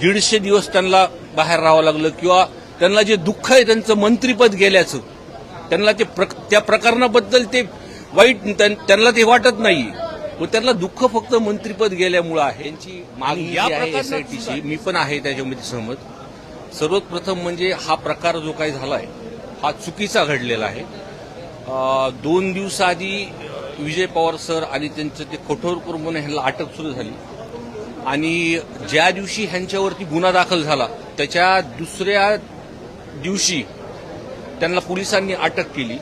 दीडशे दिवस त्यांना बाहेर राहावं लागलं किंवा त्यांना जे दुःख आहे त्यांचं मंत्रीपद गेल्याचं त्यांना ते प्रक- त्या प्रकरणाबद्दल ते वाईट त्यां- त्यांना ते वाटत नाही. पण त्यांना दुःख फक्त मंत्रीपद गेल्यामुळं आहे. यांची मागणी आहे एसआयटीची मी पण आहे त्याच्यामध्ये सहमत. सर्वात प्रथम म्हणजे हा प्रकार जो काही झालाय हा चुकीचा घडलेला आहे. दोन दिवसाआधी विजय पवार सर आणि त्यांचं ते कठोर ह्यांना अटक सुरू झाली. आणि ज्या दिवशी ह्यांच्यावरती गुन्हा दाखल झाला त्याच्या दुसऱ्या दिवशी त्यांना पोलिसांनी अटक केली.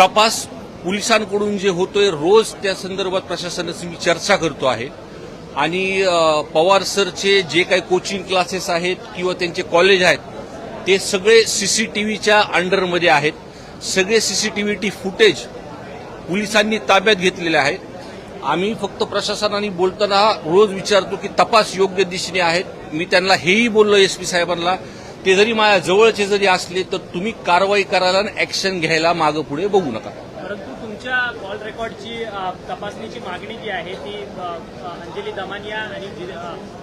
तपास पोलिसांकडून जे होतोय रोज त्या संदर्भात प्रशासनाची मी चर्चा करतो आहे. आणि पवार सरचे जे काही कोचिंग क्लासेस आहेत किंवा त्यांचे कॉलेज आहेत ते सगळे सीसीटीव्हीच्या अंडरमध्ये आहेत. सगळे सीसीटीव्ही फुटेज पोलिसांनी ताब्यात घेतलेले आहेत. आम्ही फक्त प्रशासनाने बोलताना रोज विचारतो की तपास योग्य दिशेने आहेत. मी त्यांना हेही बोललो एस पी साहेबांना ते जरी माझ्या जवळचे जरी असले तर तुम्ही कारवाई करायला आणि ऍक्शन घ्यायला मागं पुढे बघू नका. परंतु तुमच्या कॉल रेकॉर्डची तपासणीची मागणी जी आहे ती अंजली दमानिया आणि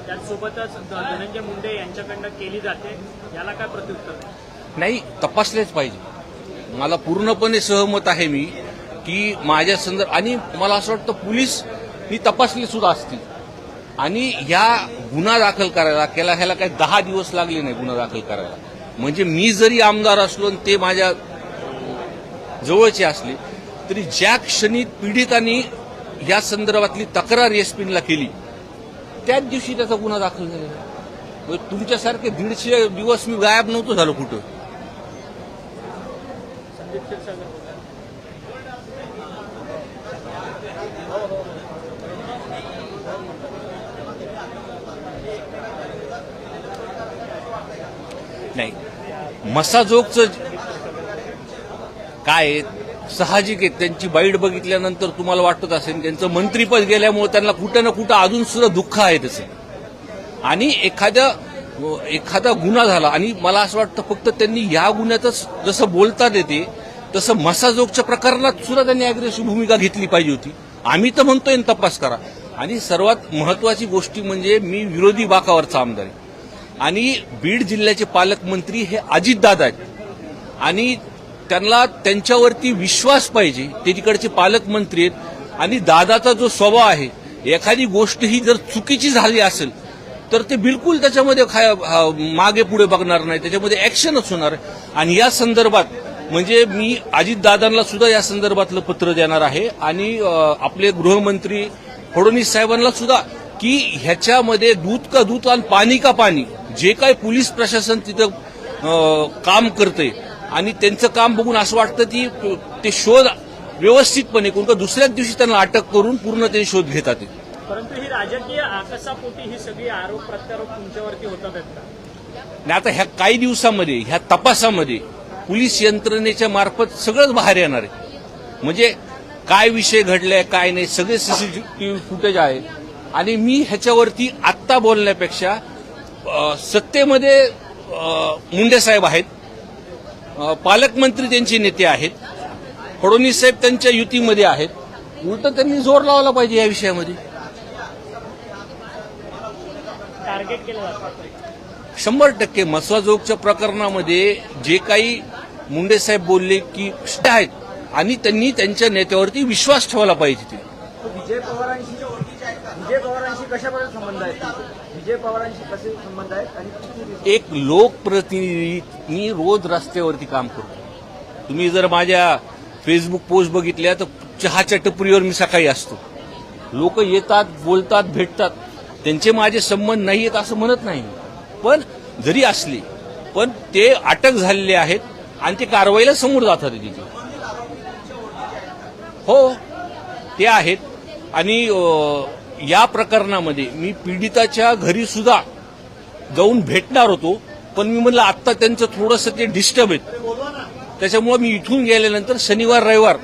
त्याचसोबतच धनंजय मुंडे यांच्याकडनं केली जाते. याला काय प्रत्युत्तर? नाही तपासलेच पाहिजे. मला पूर्णपणे सहमत आहे मी. की माझ्या संदर्भ आणि मला असं वाटतं पोलीस ही तपासली सुद्धा असतील. आणि या गुन्हा दाखल करायला केला ह्याला काही दहा दिवस लागले नाही गुन्हा दाखल करायला. म्हणजे मी जरी आमदार असलो आणि ते माझ्या जवळचे असले तरी ज्या क्षणी पीडितांनी या संदर्भातली तक्रार एसपीनला केली त्याच दिवशी त्याचा गुन्हा दाखल झालेला म्हणजे तुमच्यासारखे दीडशे दिवस मी गायब नव्हतो झालो कुठं. नाही. मसाजोगचं काय साहजिक आहे? त्यांची बाईट बघितल्यानंतर तुम्हाला वाटत असेल त्यांचं मंत्रीपद गेल्यामुळे त्यांना कुठं ना कुठं अजून सुद्धा दुःख आहे त्याचं आणि एखाद्या एखादा गुन्हा झाला आणि मला असं वाटतं फक्त त्यांनी या गुन्ह्यातच जसं बोलतात येते तसं मसाजोगच्या प्रकरणात सुद्धा त्यांनी अग्रेसिव्ह भूमिका घेतली पाहिजे होती. आम्ही तर म्हणतोय तपास करा. आणि सर्वात महत्वाची गोष्टी म्हणजे मी विरोधी बाकावरचा आमदार आहे. आणि बीड जिल्ह्याचे पालकमंत्री हे अजितदादा आहेत. आणि त्यांना त्यांच्यावरती विश्वास पाहिजे ते तिकडचे पालकमंत्री आहेत. आणि दादाचा जो स्वभाव आहे एखादी गोष्ट ही जर चुकीची झाली असेल तर ते बिलकुल त्याच्यामध्ये मागे पुढे बघणार नाही त्याच्यामध्ये ऍक्शनच होणार. आणि या संदर्भात म्हणजे मी अजितदादांना सुद्धा या संदर्भातलं पत्र देणार आहे. आणि आपले गृहमंत्री फडणवीस साहेबांना सुद्धा की ह्याच्यामध्ये दूध का दूध आणि पाणी का पाणी जे काही पोलीस प्रशासन तिथं काम करतंय आणि त्यांचं काम बघून असं वाटतं की ते शोध व्यवस्थितपणे कोण का दुसऱ्याच दिवशी त्यांना अटक करून पूर्ण ते शोध घेतात. परंतु ही राजकीय आकसापोटी ही सगळी आरोप प्रत्यारोप तुमच्यावरती होतात आता ह्या काही दिवसामध्ये ह्या तपासामध्ये पोलीस यंत्रणेच्या मार्फत सगळंच बाहेर येणार आहे. म्हणजे काय विषय घडलाय काय नाही सगळे सीसीटीव्ही फुटेज आहे. आणि मी ह्याच्यावरती आत्ता बोलण्यापेक्षा सत्तेमध्ये मुंडे साहेब आहेत. पालकमंत्री त्यांचे नेते आहेत. फडणवीस साहेब त्यांच्या युतीमध्ये आहेत. उलट त्यांनी जोर लावला पाहिजे या विषयामध्ये. शंभर टक्के मस्वाजोगच्या प्रकरणामध्ये जे काही मुंडे साहेब बोलले की आहेत आणि त्यांनी त्यांच्या नेत्यावरती विश्वास ठेवला पाहिजे ते विजय पवारांशी कशापर्यंत संबंध आहेत विजय पवारांशी कसे संबंध आहेत आणि किती एक लोकप्रतिनिधी मी रोज रस्त्यावरती काम करतो. तुम्ही जर माझ्या फेसबुक पोस्ट बघितल्या तर चहाच्या टपरीवर मी सकाळी असतो. लोक येतात बोलतात भेटतात. त्यांचे माझे संबंध नाही आहेत असं म्हणत नाही पण जरी असले पण ते अटक झालेले आहेत आणि ते कारवाईला समोर जातात तिथे. हो ते आहेत. आणि या प्रकरणामध्ये मी पीडिताच्या घरी सुद्धा जाऊन भेटणार होतो पण मी म्हणलं आत्ता त्यांचं थोडंसं ते डिस्टर्ब आहेत. त्याच्यामुळे मी इथून गेल्यानंतर शनिवार रविवार